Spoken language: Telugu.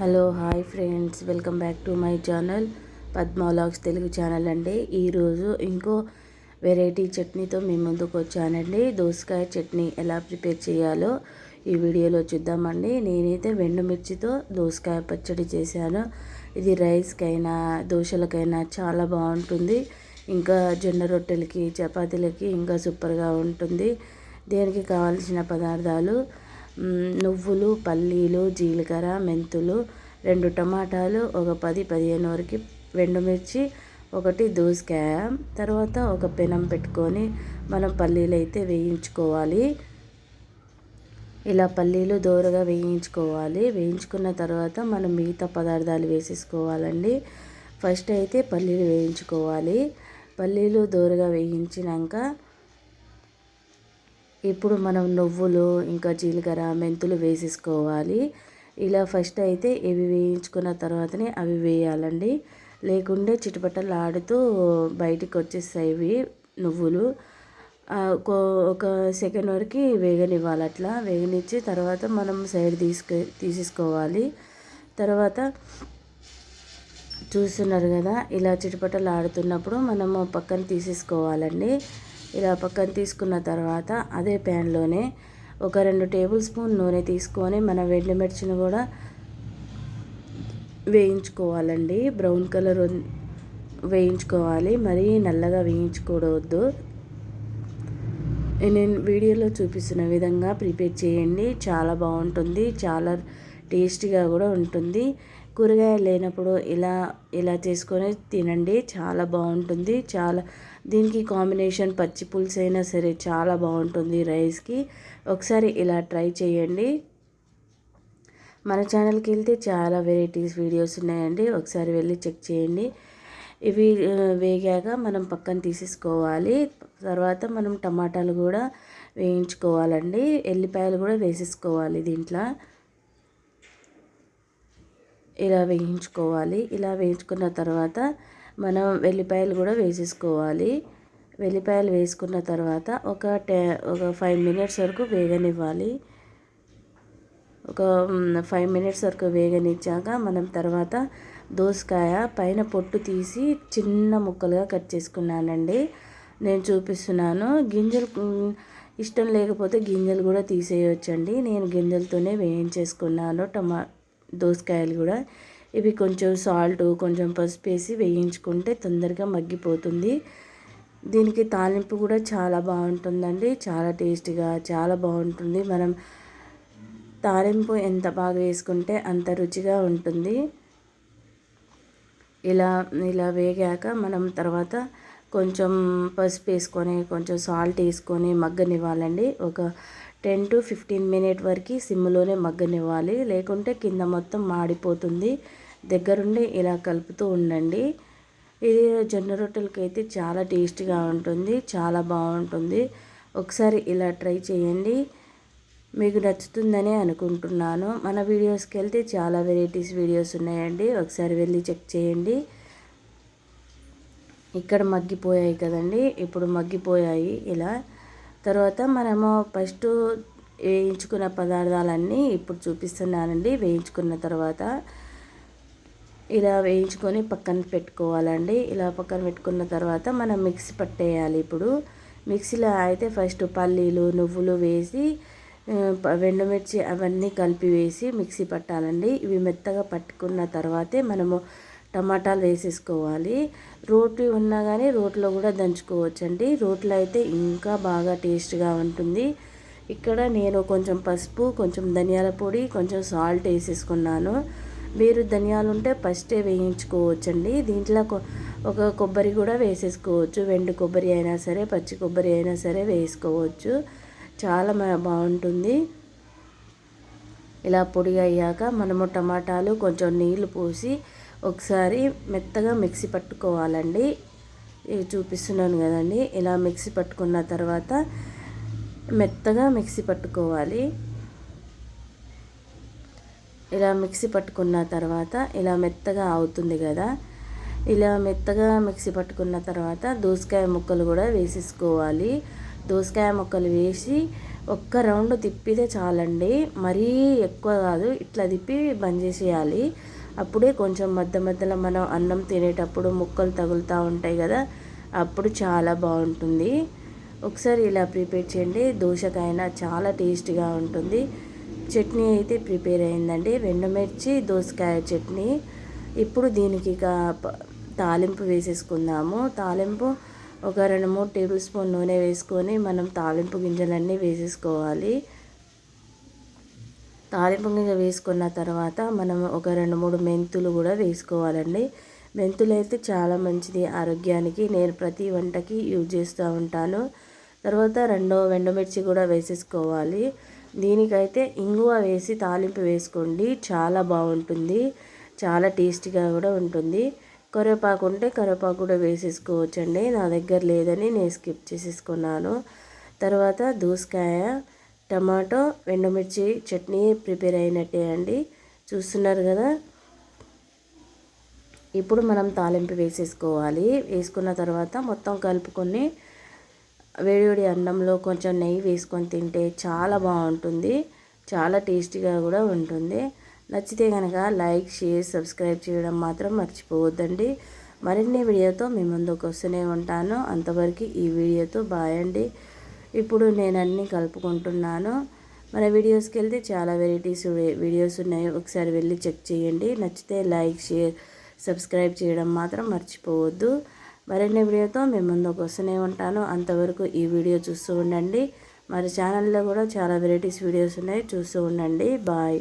Hello hi friends. Welcome back to my channel Padmalogs Telugu channel అండి. ఈరోజు ఇంకో వెరైటీ చట్నీతో మీ ముందుకు వచ్చానండి. దోసకాయ చట్నీ ఎలా ప్రిపేర్ చేయాలో ఈ వీడియోలో చూద్దామండి. నేనైతే వెండుమిర్చితో దోసకాయ పచ్చడి చేశాను. ఇది రైస్కైనా దోశలకైనా చాలా బాగుంటుంది. ఇంకా జొన్న రొట్టెలకి చపాతీలకి ఇంకా సూపర్గా ఉంటుంది. దీనికి కావాల్సిన పదార్థాలు నువ్వులు పల్లీలు జీలకర్ర మెంతులు రెండు టమాటాలు ఒక పది పదిహేను వరకు ఎండుమిర్చి ఒకటి దోసకాయ తర్వాత ఒక పెనం పెట్టుకొని మనం పల్లీలు అయితే వేయించుకోవాలి. ఇలా పల్లీలు దోరగా వేయించుకోవాలి. వేయించుకున్న తర్వాత మనం మిగతా పదార్థాలు వేసేసుకోవాలండి. ఫస్ట్ అయితే పల్లీలు వేయించుకోవాలి. పల్లీలు దోరగా వేయించినాక ఇప్పుడు మనం నువ్వులు ఇంకా జీలకర్ర మెంతులు వేసేసుకోవాలి. ఇలా ఫస్ట్ అయితే ఇవి వేయించుకున్న తర్వాతనే అవి వేయాలండి. లేకుంటే చిటపటలు ఆడుతూ బయటికి వచ్చేస్తాయి ఇవి నువ్వులు ఒక సెకండ్ వరకు వేగనివ్వాలి అట్లా. వేగనిచ్చి తర్వాత మనం సైడ్ తీసుకు తీసేసుకోవాలి. తర్వాత చూస్తున్నారు కదా ఇలా చిటపటలు ఆడుతున్నప్పుడు మనము పక్కన తీసేసుకోవాలండి. ఇలా పక్కన తీసుకున్న తర్వాత అదే ప్యాన్లోనే ఒక రెండు టేబుల్ స్పూన్ నూనె తీసుకొని మన మిర్చిని కూడా వేయించుకోవాలండి. బ్రౌన్ కలర్ వేయించుకోవాలి. మరీ నల్లగా వేయించుకోవద్దు నేను వీడియోలో చూపిస్తున్న విధంగా ప్రిపేర్ చేయండి. చాలా బాగుంటుంది. చాలా టేస్టీగా కూడా ఉంటుంది. కూరగాయలు లేనప్పుడు ఇలా ఇలా చేసుకొని తినండి. చాలా బాగుంటుంది. చాలా దీనికి కాంబినేషన్ పచ్చి పులుసు అయినా సరే చాలా బాగుంటుంది రైస్కి. ఒకసారి ఇలా ట్రై చేయండి. మన ఛానల్కి వెళ్తే చాలా వెరైటీస్ వీడియోస్ ఉన్నాయండి. ఒకసారి వెళ్ళి చెక్ చేయండి. ఇవి వేగాక మనం పక్కన తీసేసుకోవాలి. తర్వాత మనం టమాటాలు కూడా వేయించుకోవాలండి. ఎల్లిపాయలు కూడా వేసేసుకోవాలి దీంట్లో. ఇలా వేయించుకోవాలి. ఇలా వేయించుకున్న తర్వాత మనం వెల్లిపాయలు కూడా వేసేసుకోవాలి. వెల్లిపాయలు వేసుకున్న తర్వాత ఒక టే ఒక ఫైవ్ మినిట్స్ వరకు వేగనివ్వాలి. ఒక ఫైవ్ మినిట్స్ వరకు వేగనిచ్చాక మనం తర్వాత దోసకాయ పైన పొట్టు తీసి చిన్న ముక్కలుగా కట్ చేసుకున్నానండి. నేను చూపిస్తున్నాను. గింజలు ఇష్టం లేకపోతే గింజలు కూడా తీసేయొచ్చండి. నేను గింజలతోనే వేయించేసుకున్నాను. టమా దోసకాయలు కూడా ఇవి కొంచెం సాల్ట్ కొంచెం పసుపు వేసి వేయించుకుంటే తొందరగా మగ్గిపోతుంది. దీనికి తాలింపు కూడా చాలా బాగుంటుందండి. చాలా టేస్టీగా చాలా బాగుంటుంది. మనం తాలింపు ఎంత బాగా వేసుకుంటే అంత రుచిగా ఉంటుంది. ఇలా ఇలా వేగాక మనం తర్వాత కొంచెం పసుపు వేసుకొని కొంచెం సాల్ట్ వేసుకొని మగ్గనివ్వాలండి. ఒక టెన్ టు ఫిఫ్టీన్ మినిట్ వరకు సిమ్లోనే మగ్గనివ్వాలి. లేకుంటే కింద మొత్తం మాడిపోతుంది. దగ్గరుండి ఇలా కలుపుతూ ఉండండి. ఇది జొన్న రొట్టెలకి అయితే చాలా టేస్టీగా ఉంటుంది చాలా బాగుంటుంది. ఒకసారి ఇలా ట్రై చేయండి. మీకు నచ్చుతుందనే అనుకుంటున్నాను. మన వీడియోస్కి వెళ్తే చాలా వెరైటీస్ వీడియోస్ ఉన్నాయండి. ఒకసారి వెళ్ళి చెక్ చేయండి. ఇక్కడ మగ్గిపోయాయి కదండి. ఇప్పుడు మగ్గిపోయాయి ఇలా. తర్వాత మనము ఫస్ట్ వేయించుకున్న పదార్థాలన్నీ ఇప్పుడు చూపిస్తున్నానండి. వేయించుకున్న తర్వాత ఇలా వేయించుకొని పక్కన పెట్టుకోవాలండి. ఇలా పక్కన పెట్టుకున్న తర్వాత మనం మిక్సీ పట్టేయాలి ఇప్పుడు. మిక్సీలో అయితే ఫస్ట్ పల్లీలు నువ్వులు వేసి వెండుమిర్చి అవన్నీ కలిపి వేసి మిక్సీ పట్టాలండి. ఇవి మెత్తగా పట్టుకున్న తర్వాతే మనము టమాటాలు వేసేసుకోవాలి. రోటి ఉన్నా కానీ రోట్లో కూడా దంచుకోవచ్చండి. రోట్లో అయితే ఇంకా బాగా టేస్ట్గా ఉంటుంది. ఇక్కడ నేను కొంచెం పసుపు కొంచెం ధనియాల పొడి కొంచెం సాల్ట్ వేసేసుకున్నాను. మీరు ధనియాలు ఉంటే ఫస్టే వేయించుకోవచ్చండి. దీంట్లో ఒక కొబ్బరి కూడా వేసేసుకోవచ్చు. వెండి కొబ్బరి అయినా సరే పచ్చి కొబ్బరి అయినా సరే వేసుకోవచ్చు. చాలా బాగుంటుంది. ఇలా పొడి అయ్యాక మనము టమాటాలు కొంచెం నీళ్ళు పోసి ఒకసారి మెత్తగా మిక్సీ పట్టుకోవాలండి. ఇవి చూపిస్తున్నాను కదండి. ఇలా మిక్సీ పట్టుకున్న తర్వాత మెత్తగా మిక్సీ పట్టుకోవాలి. ఇలా మిక్సీ పట్టుకున్న తర్వాత ఇలా మెత్తగా అవుతుంది కదా ఇలా మెత్తగా మిక్సీ పట్టుకున్న తర్వాత దోసకాయ ముక్కలు కూడా వేసేసుకోవాలి. దోసకాయ ముక్కలు వేసి ఒక్క రౌండ్ తిప్పితే చాలండి. మరీ ఎక్కువ కాదు ఇట్లా తిప్పి బంద్ చేసేయాలి. అప్పుడే కొంచెం మధ్య మధ్యలో మనం అన్నం తినేటప్పుడు ముక్కలు తగులుతూ ఉంటాయి కదా అప్పుడు చాలా బాగుంటుంది. ఒకసారి ఇలా ప్రిపేర్ చేయండి దోశకైనా చాలా టేస్ట్గా ఉంటుంది. చట్నీ అయితే ప్రిపేర్ అయిందండి. మిర్చి దోసకాయ చట్నీ. ఇప్పుడు దీనికి తాలింపు వేసేసుకుందాము. తాలింపు ఒక రెండు మూడు టేబుల్ స్పూన్ నూనె వేసుకొని మనం తాలింపు గింజలన్నీ వేసేసుకోవాలి. తాలింపు గింజ వేసుకున్న తర్వాత మనం ఒక రెండు మూడు మెంతులు కూడా వేసుకోవాలండి. మెంతులు అయితే చాలా మంచిది ఆరోగ్యానికి. నేను ప్రతి వంటకి యూజ్ చేస్తూ ఉంటాను. తర్వాత రెండో ఎండుమిర్చి కూడా వేసేసుకోవాలి. దీనికైతే ఇంగువ వేసి తాలింపు వేసుకోండి. చాలా బాగుంటుంది. చాలా టేస్టీగా కూడా ఉంటుంది. కరివేపాకు ఉంటే కరివేపాకు కూడా వేసేసుకోవచ్చండి. నా దగ్గర లేదని నేను స్కిప్ చేసేసుకున్నాను. తర్వాత దోసకాయ టమాటో ఎండుమిర్చి చట్నీ ప్రిపేర్ అయినట్టే అండి. చూస్తున్నారు కదా? ఇప్పుడు మనం తాలింపు వేసేసుకోవాలి. వేసుకున్న తర్వాత మొత్తం కలుపుకొని వేడివేడి అన్నంలో కొంచెం నెయ్యి వేసుకొని తింటే చాలా బాగుంటుంది. చాలా టేస్టీగా కూడా ఉంటుంది. నచ్చితే కనుక లైక్ షేర్ సబ్స్క్రైబ్ చేయడం మాత్రం మర్చిపోవద్దండి. మరిన్ని వీడియోతో మీ ముందుకు వస్తూనే ఉంటాను. అంతవరకు ఈ వీడియోతో బాయ్ అండి. ఇప్పుడు నేను అన్నీ కలుపుకుంటున్నాను. మన వీడియోస్కి వెళ్తే చాలా వెరైటీస్ వీడియోస్ ఉన్నాయి. ఒకసారి వెళ్ళి చెక్ చేయండి. నచ్చితే లైక్ షేర్ సబ్స్క్రైబ్ చేయడం మాత్రం మర్చిపోవద్దు. మరిన్ని వీడియోతో మేము ముందుకు వస్తూనే ఉంటాను. అంతవరకు ఈ వీడియో చూస్తూ ఉండండి. మరి ఛానల్లో కూడా చాలా వెరైటీస్ వీడియోస్ ఉన్నాయి. చూస్తూ ఉండండి. బాయ్.